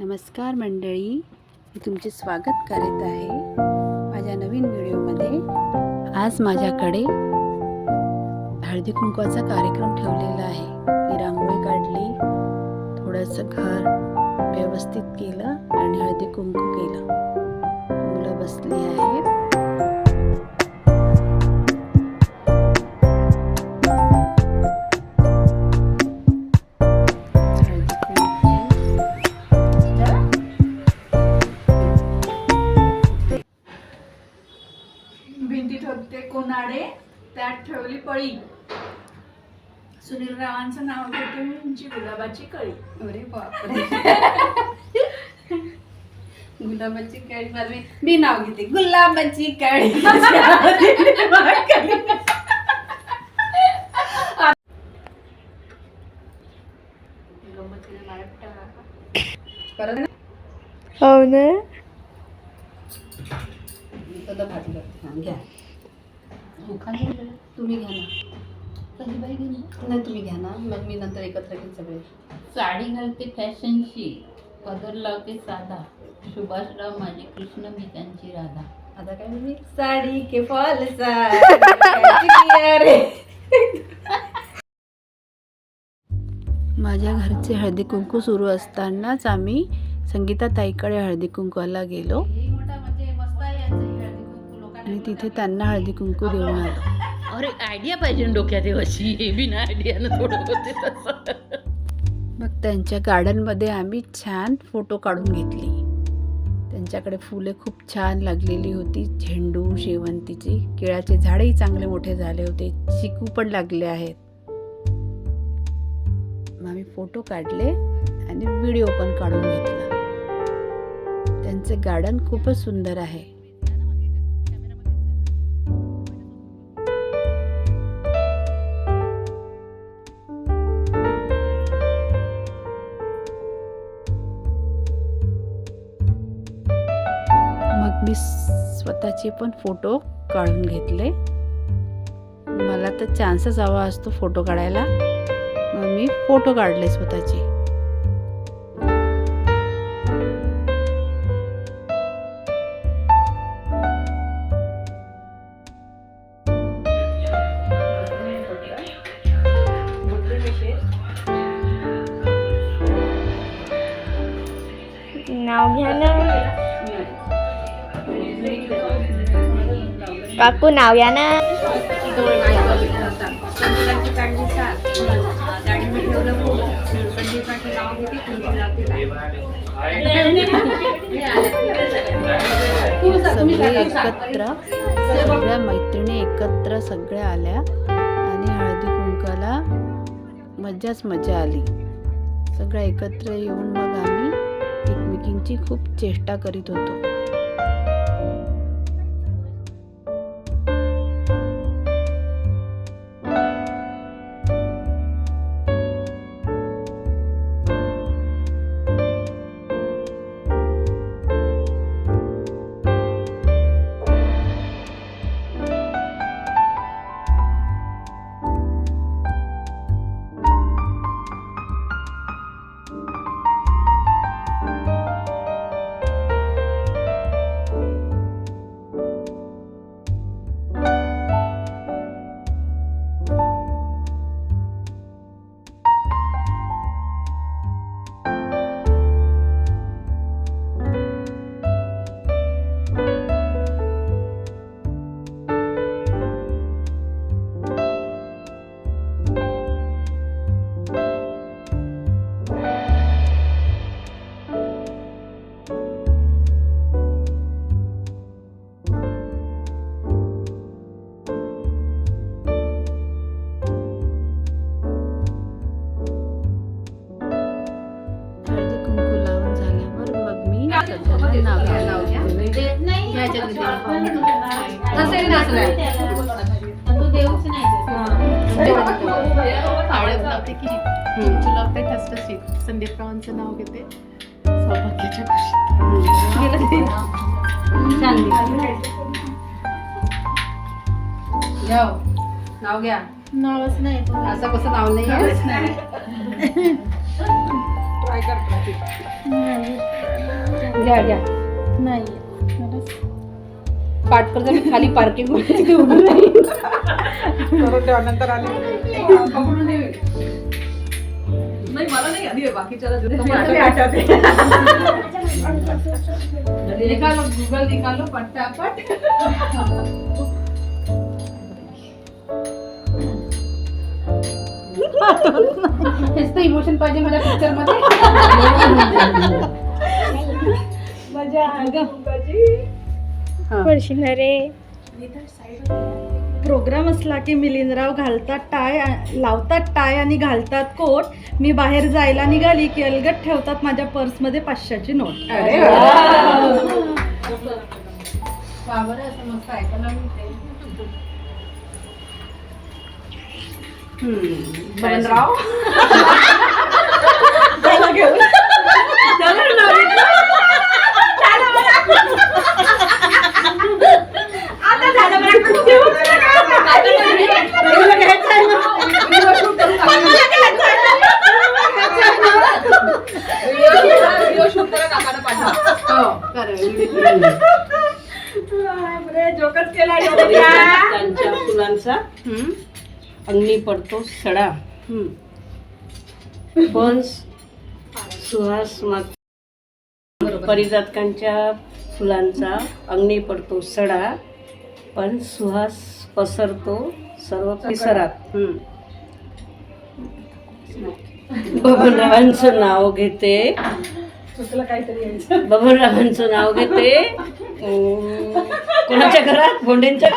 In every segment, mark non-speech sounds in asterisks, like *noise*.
नमस्कार मंडळी मी तुमचे स्वागत करीत आहे माझ्या नवीन व्हिडिओमध्ये. आज माझ्याकडे हळदी कुंकवाचा कार्यक्रम ठेवलेला आहे. मी रांगोळी काढली थोडंसं घर व्यवस्थित केलं आणि हळदी कुंकू केलं. मुलं बसली आहेत. कोणाडे त्यात ठेवली पळी. सुनील रावांचं नाव घेते मी गुलाबाची कळी. अरे बापरे. गुलाबाची कळी मला मी- मी नाव घेते. गुलाबाची कळी. परत हो ना? हां घ्या. गेलं. तुम्ही घ्या ना. कधी बाई घे ना. नाही तुम्ही घ्या ना. मग मी नंतर एकत्र घेईन सगळे. साडी घालते फॅशनची. पदर लावते साधा. सुभाषराव माझे कृष्ण मी त्यांची राधा. आता काय मी साडी के फॉल रे *laughs* माझ्या घरचे हळदी कुंकू सुरू असतानाच आम्ही संगीता ताईकडे हळदी कुंकवाला गेलो. आणि तिथे त्यांना हळदी कुंकू देऊन आलो. अरे आयडिया पाहिजे ना डोक्यात हे अशी. हे बी ना आयडियानं थोडं होते तसं. मग त्यांच्या गार्डनमध्ये आम्ही छान फोटो काढून घेतली. त्यांच्याकडे फुले खूप छान लागलेली होती. झेंडू शेवंतीची केळाचे झाडही चांगले मोठे झाले होते. चिकू पण लागले आहेत. मग आम्ही फोटो काढले आणि व्हिडिओ पण काढून घेतला. त्यांचे गार्डन खूपच सुंदर आहे. मी स्वतःचे पण फोटो काढून घेतले. मला तर चान्सच हवा असतो फोटो काढायला. मग मी फोटो काढले स्वतःचे. काकू नाव घ्या ना. सगळे एकत्र सगळ्या मैत्रिणी एकत्र सगळ्या आल्या आणि हळदी कुंकाला मज्जाच मजा आली. सगळ्या एकत्र येऊन मग आम्ही एकमेकींची खूप चेष्टा करीत होतो. ठसठशीत संदीपरावांचं नाव घेते. सौभाग्याच्या. नाव घ्या. नावच नाही असं कसं नाव नाही. *laughs* घ्या घ्या. नाही. पाठ करता मी खाली पार्किंगमध्ये उभं राहीन. पकडून दे. नाही मला नाही आधी बाकीच्याला आठवते. निकालो गूगल निकालो पटापट. हेच तर इमोशन पाहिजे माझ्या पिक्चरमध्ये. *laughs* हा. रे. प्रोग्राम असला की मिलिंदराव घालतात टाय लावतात टाय आणि घालतात कोट. मी बाहेर जायला निघाली की अलगट ठेवतात माझ्या पर्समध्ये पाचशेची नोट. अरे *laughs* वा. का बरं असं मस्त ऐकायला मिळते हम्म. बबनराव त्याला घेऊन त्याला नाव घेतलं. आता झालं मला खूप दिवस आता तुला घ्यायचं आहे ना? व्हिडिओ शूट करून व्हिडिओ शूट करा काकाला पाठवा हो, करा. जोकच केला त्यांच्या फुलांचा हम्म. अंगणी पडतो सडा. पण सुहास मात परिजातकांच्या फुलांचा अंगणी पडतो सडा. पण सुहास पसरतो सर्व परिसरात. बबनरावांचं नाव घेते. बबनरावांचं नाव घेते. कोणाच्या घरात? भोंडेंच्या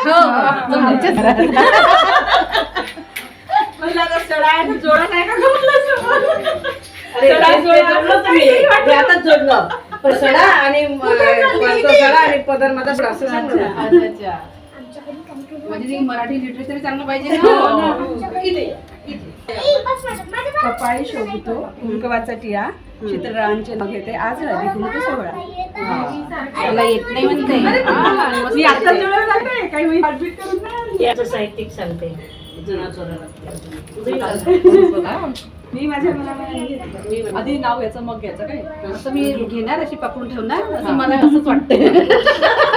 जोडलं पण सडा आणि सडा आणि पदर असं म्हणजे मराठी लिटरेचर चांगलं पाहिजे ना? कपाळी शोभतो. कुंकवाचा टिया चित्ररावांचे नाव घेते. आज हळदी कुंकू सोहळा. मला येत नाही म्हणते. मी आता जोडा जाते काही मी हार्टबीट करून नाही याचं साहित्यिक सांगते. जुना मी माझ्या मुलाला आधी नाव याचं मग घ्यायचं काय? असं मी घेणार अशी पकडून ठेवणार असं मला असंच वाटतं *laughs*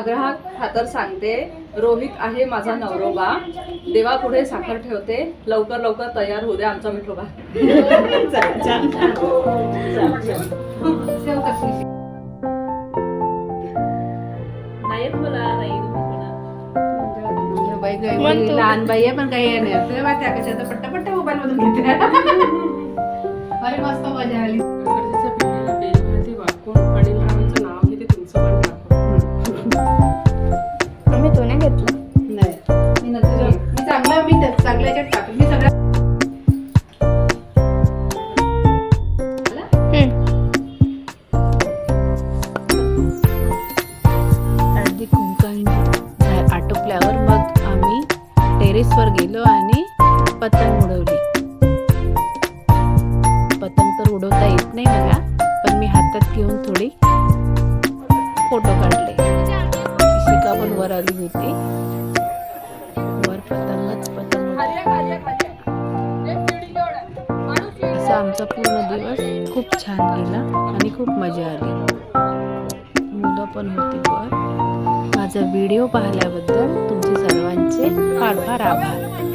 आग्रहात खातर सांगते रोहित आहे माझा नवरोबा. देवा पुढे साखर ठेवते. लवकर लवकर तयार होऊ दे आमचा मिठोबा. नाहीत मला नाही. लहान बाई आहे पण काही नाही. पट्टा पट्टा मोबाईल मधून घेते. *laughs* अरे मस्त मजा आली. टेरेसवर गेलो आणि पतंग उडवली. पतंग तर उडवता येत नाही मला पण मी हातात घेऊन थोडी फोटो काढले. शिका पण वर आली होती. वर पतंगच पतंग असा आमचा पूर्ण दिवस खूप छान गेला आणि खूप मजा आली. मुलं पण होती वर माझा व्हिडिओ पाहिल्याबद्दल तुमचे सर्वांचे फार फार आभार.